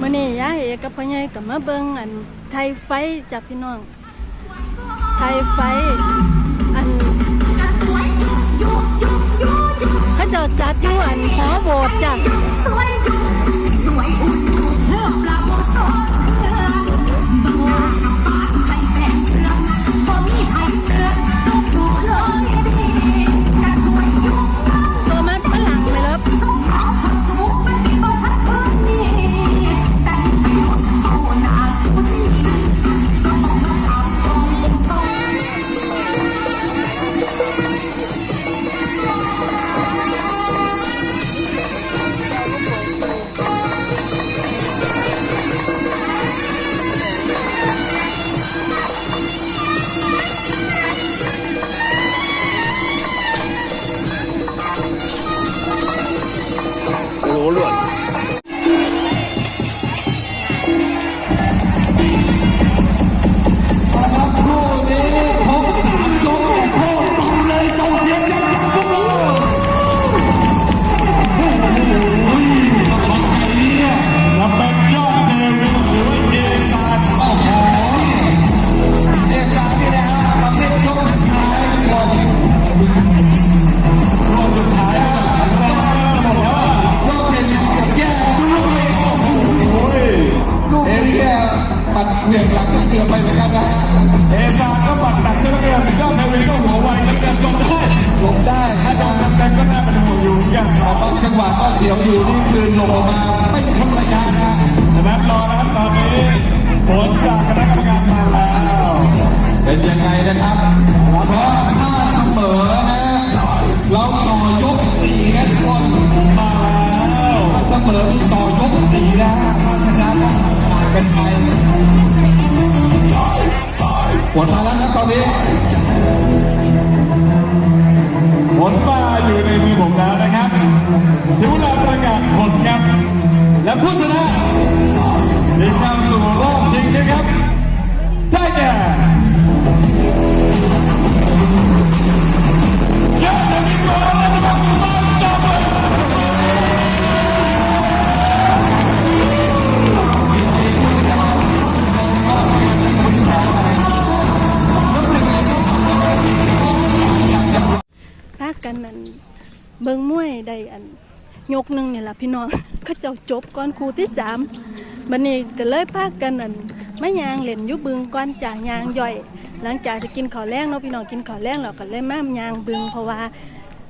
มื่อนี้ยายเอกกับพ่อใหญ่กับมาเบิ่งอันไทยไฟจากพี่น้อง ไทยไฟ เหวี่ยงเกือบไปเหมือนกันนะเอซาก็ปัดตัดเชือกเองเจ้าเทวีก็หัวไวแล้วเดินจนได้ลงได้ถ้าโดนเต็มๆก็น่าเป็นห่วงอยู่อย่างแต่บางจังหวะก็เสียวอยู่นี่คือลงมาไม่ธรระยะนะนะครับรอนะครับตอนนี้ผลจากคณะกรรมการมาแล้วเป็นยังไงนะครับ ฝนมาแล้วนะตอนนี้ผลมาอยู่ในมือผมแล้วนะครับถึงเวลาประกาศผลครับ และผู้ชนะได้เข้าสู่ กันอันเบิงมวยได้อันยกหนึ่งเนี่ยล่ะพี่น้องเขาเจ้าจบก่อนครูที่สามบันนี้ก็เลยพากันอันมายางเล่นยุบึงก่อนจากยางย่อย หลังจากที่กินข้าวแรงเนาะพี่น้องกินข้าวแรงแล้วก็เลยมายางบึงเพราะว่า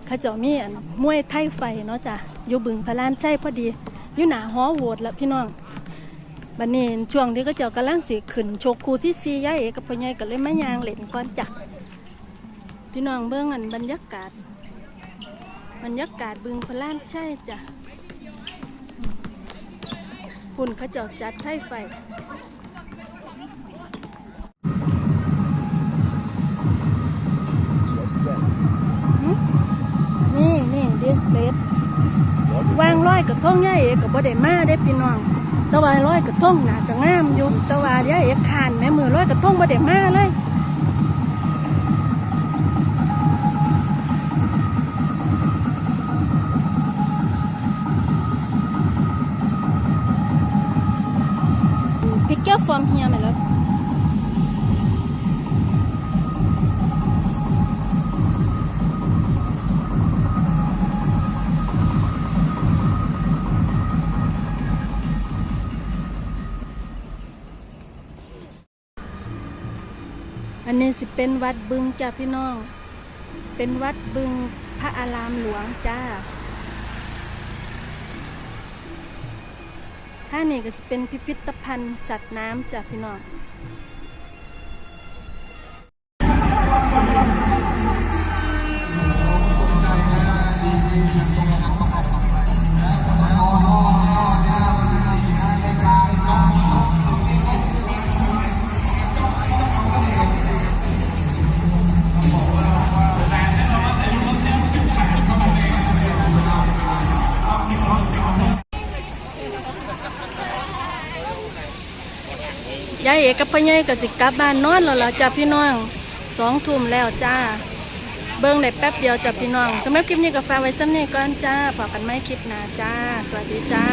เขาเจ้ามีอันมวยไทยไฟเนาะจ้ะยู่บึงพระลานใช่พอดีอยู่หนาหอโหวตแล้วพี่น้องบันนี้ช่วงที่เขาเจ้ากำลังสิขึ้นโชกครูที่ซีย่าเอกกับพ่อใหญ่ก็เลยมายางเล่นก่อนจ้ะพี่น้องเบิ่งอันบรรยากาศ บรรยากาศบึงพระลานใช่จ้ะหุ่นขาจ้าจัดไท่ไฟนี่นี่ดิสเพลสวางร้อยกระทงย่าเอกกับบ่ได้มาได้พี่น้องต่ว่าร้อยกระทงน่าจะงามอยู่ต่ว่าย่าเอกขานแม่มือร้อยกระทงบ่ได้มาเลย Pick up from here, my love. อันนี้สิเป็นวัดบึงจ้าพี่น้อง เป็นวัดบึงพระอารามหลวงจ้า ถ้านี่ก็จะเป็นพิพิธภัณฑ์สัตว์น้ำจากพี่น้องายเอกกับพ่อใหญ่ก็สิกลับบ้านนอนแล้วล่ะจ้าพี่น้องสองทุ่มแล้วจ้า เบิ่งได้แป๊บเดียวจ้าพี่น้องสำหรับคลิปนี้ก็ฝากไว้ซ้ำนี้ก่อนจ้าพอกันไม่คลิปหน้าจ้า สวัสดีจ้า